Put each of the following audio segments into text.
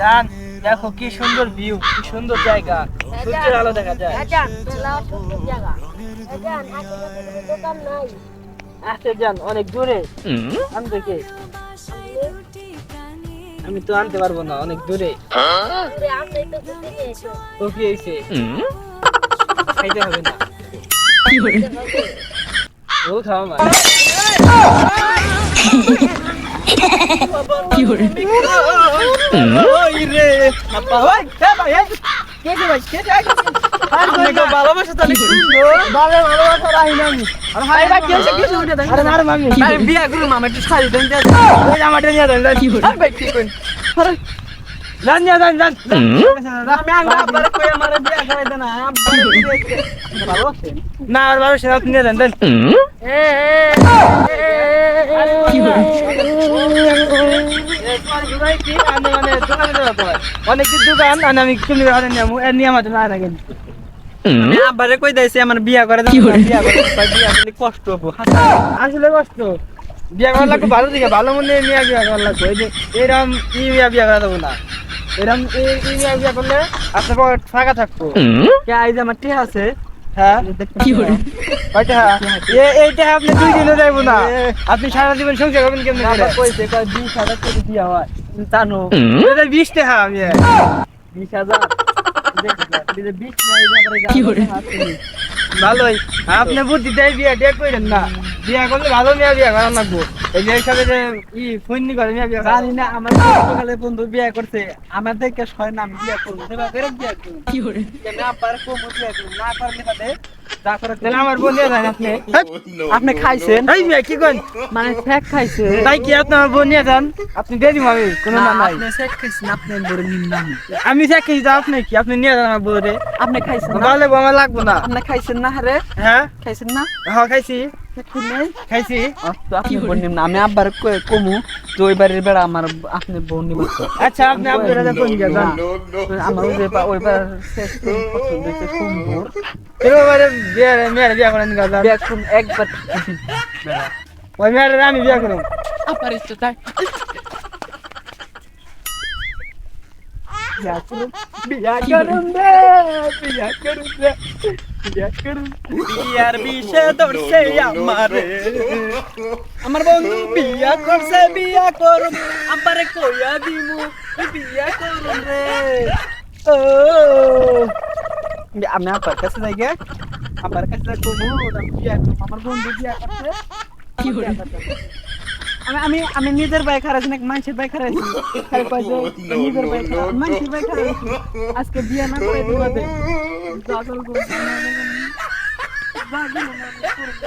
জান দেখো কি সুন্দর ভিউ কি সুন্দর জায়গা। সূর্যের আলো দেখা যায়। আছে জান অনেক দূরে। আনবে কে আমি তো আনতে পারব না অনেক দূরে। তো কি হয়েছে? খাইতে হবে না। ও খাওয়া মানে। ভালোবাসা তাহলে ভালোবাসা রাহি না আমি বিয়া করু মামা একটু শাড়ি দেন দেন। জামাটা নিয়ে দেন কি করে আরে ভাই কি কইন আরে জান জান আমি আঙ্গা আবার কই আমার বিয়া করে দেন আব্বা ভালো আছে? না আর ভালো সেটা নিয়ে দেন দেন। কষ্ট হব আসলে কষ্ট বিয়া করার লাগবে ভালো মনে নিয়ে বিয়া করার লাগবে এই যে এরকম ই বিয়া বিয়া করা দেবো না এরকম ই ই বিয়া করলে আপনার ফাঁকা থাকব কে যে আমার টিহা আছে হ্যাঁ? কি করে এইটা আপনি দুই দিনে যাইবো না। আপনি সারা জীবন সংসার করবেন কেমন করে? কয় বিশ হাজার হয়। জানো এটা বিশ টাকা আমি বিশ হাজার? ভালোই। আপনি বুদ্ধি দেয় বিয়া টিয়া করেন না। বিয়া করলে ভালো মেয়া বিয়া করার লাগবো। বিয়া আমার দেখে নাম করব করব। না পারলে আপনি? আপনি খাইছেন? এই কি করেন মানে শেখ খাইছে। তাই কি আপনি আমার বোন নিয়ে যান? আপনি দিয়ে দিব আমি কোনো নাই। আমি খাইছি আপনি কি? আপনি নিয়ে যান আমার বোনে আপনি খাইছেন না? আমার লাগবো না। আপনি খাইছেন না রে? হ্যাঁ? খাইছেন না? হ্যাঁ খাইছি। খাইছি তো আপনি বোন নিন না আমি আব্বার কই- কমু তো ওই বাড়ির বেড়া আমার আপনি বোন নিব তো। আচ্ছা আপনি আপনার রাজা কোন গিয়া যান আমার ওই বা- ওই বার শেষ কোন পছন্দ হয়েছে সুন্দর এবারে বিয়ে মেয়ের বিয়ে করেন গা যান দেখুন একবার ওই মেয়ের আমি বিয়ে করব আবার ইচ্ছে তাই বিয়া করুন বিয়া করুন বিয়ার বিষে ধরছে আমারে আমার বন্ধু বিয়া করছে বিয়া করুন আমারে কইয়া দিমু বিয়া করুন রে। ও। আমি আপনার কাছে যাই গে। আমার কাছে করব আমার বন্ধু বিয়া করছে। কি করে? আমি আমি নিজের বাইক হারাইছি না মানুষের বাইক হারাইছি নিজের বাইক মানুষের বাইক হারাইছি আজকে বিয়া না করে দিবা দে জাগল গো জাগল বিয়া করুন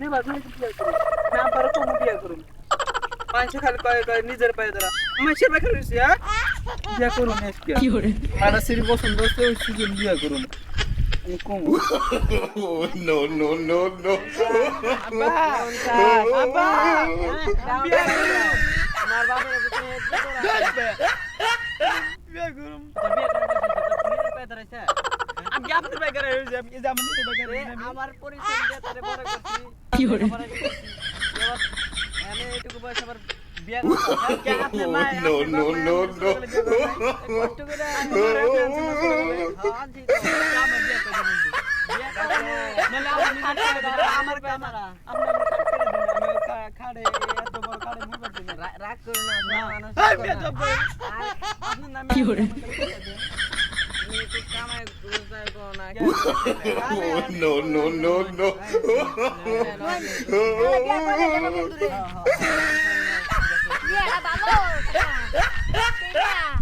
দিবা দে বিয়া করুন না পারে তো বিয়া করুন মানুষ খালি কয় কয় নিজের পায়ে ধরা মানুষের বাইক হারাইছি হ্যাঁ বিয়া করুন আজকে কি করে আর সিরি পছন্দ হচ্ছে ওই সিজন বিয়া করুন no, no, no, no. আমার পরিচয় কি করে আমি এইটুকু বয়স আবার No, no, no, no. আমার ক্যামেরা আপনার খাড়ে এত বড় খাড়ে মোবাইল দিবেন রাগ করুন না মানুষ এই বেজব আপনার নামে কি হরে no, no, no, no. Yeah,